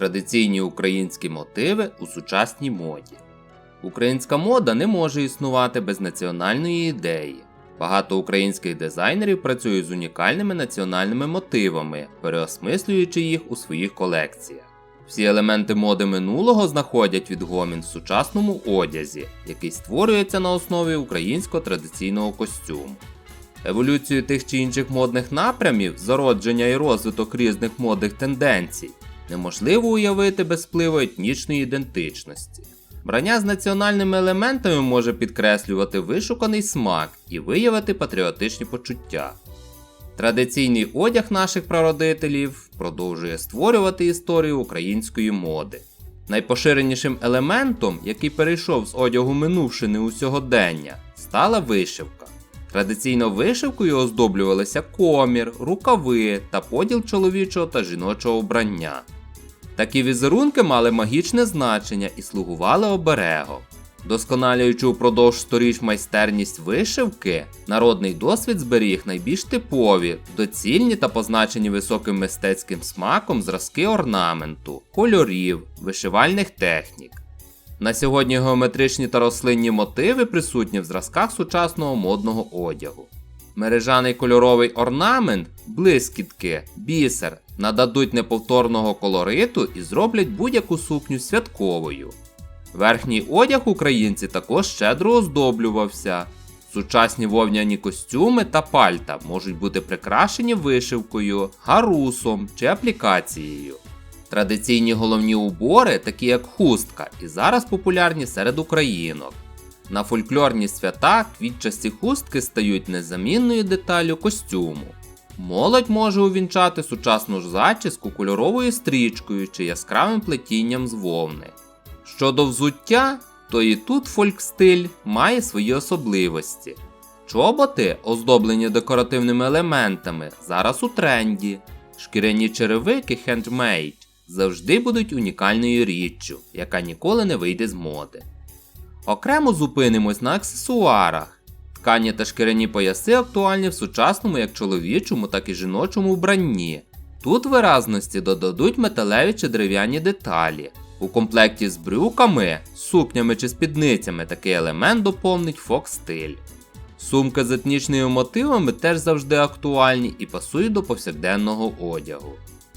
Традиційні українські мотиви у сучасній моді. Українська мода не може існувати без національної ідеї. Багато українських дизайнерів працюють з унікальними національними мотивами, переосмислюючи їх у своїх колекціях. Всі елементи моди минулого знаходять відгомін в сучасному одязі, який створюється на основі українського традиційного костюму. Еволюцію тих чи інших модних напрямів, зародження і розвиток різних модних тенденцій неможливо уявити без впливу етнічної ідентичності. Брання з національними елементами може підкреслювати вишуканий смак і виявити патріотичні почуття. Традиційний одяг наших прародителів продовжує створювати історію української моди. Найпоширенішим елементом, який перейшов з одягу минувшини у сьогодення, стала вишивка. Традиційно вишивкою оздоблювалися комір, рукави та поділ чоловічого та жіночого вбрання. Такі візерунки мали магічне значення і слугували оберегом. Досконалюючи упродовж сторіч майстерність вишивки, народний досвід зберіг найбільш типові, доцільні та позначені високим мистецьким смаком зразки орнаменту, кольорів, вишивальних технік. На сьогодні геометричні та рослинні мотиви присутні в зразках сучасного модного одягу. Мережаний кольоровий орнамент, блискітки, бісер нададуть неповторного колориту і зроблять будь-яку сукню святковою. Верхній одяг українці також щедро оздоблювався. Сучасні вовняні костюми та пальта можуть бути прикрашені вишивкою, гарусом чи аплікацією. Традиційні головні убори, такі як хустка, і зараз популярні серед українок. На фольклорні свята квітчасті хустки стають незамінною деталлю костюму. Молодь може увінчати сучасну ж зачіску кольоровою стрічкою чи яскравим плетінням з вовни. Щодо взуття, то і тут фольк-стиль має свої особливості. Чоботи, оздоблені декоративними елементами, зараз у тренді. Шкіряні черевики хендмейд завжди будуть унікальною річчю, яка ніколи не вийде з моди. Окремо зупинимось на аксесуарах. Ткані та шкіряні пояси актуальні в сучасному як чоловічому, так і жіночому вбранні. Тут виразності додадуть металеві чи дерев'яні деталі. У комплекті з брюками, сукнями чи спідницями такий елемент доповнить фок-стиль. Сумки з етнічними мотивами теж завжди актуальні і пасують до повсякденного одягу.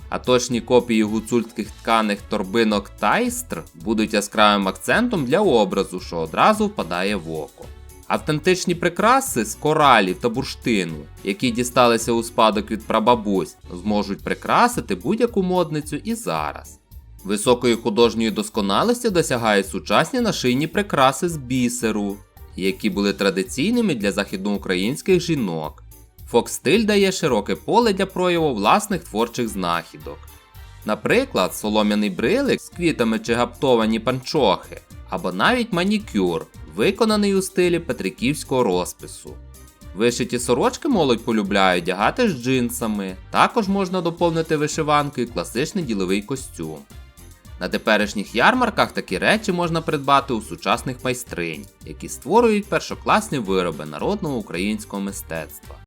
А точні копії гуцульських тканих торбинок тайстр будуть яскравим акцентом для образу, що одразу впадає в око. Автентичні прикраси з коралів та бурштину, які дісталися у спадок від прабабусь, зможуть прикрасити будь-яку модницю і зараз. Високої художньої досконалості досягають сучасні нашийні прикраси з бісеру, які були традиційними для західноукраїнських жінок. Фокстиль дає широке поле для прояву власних творчих знахідок. Наприклад, солом'яний брилик з квітами чи гаптовані панчохи, або навіть манікюр, виконаний у стилі петриківського розпису. Вишиті сорочки молодь полюбляє одягати з джинсами, також можна доповнити вишиванкою класичний діловий костюм. На теперішніх ярмарках такі речі можна придбати у сучасних майстринь, які створюють першокласні вироби народного українського мистецтва.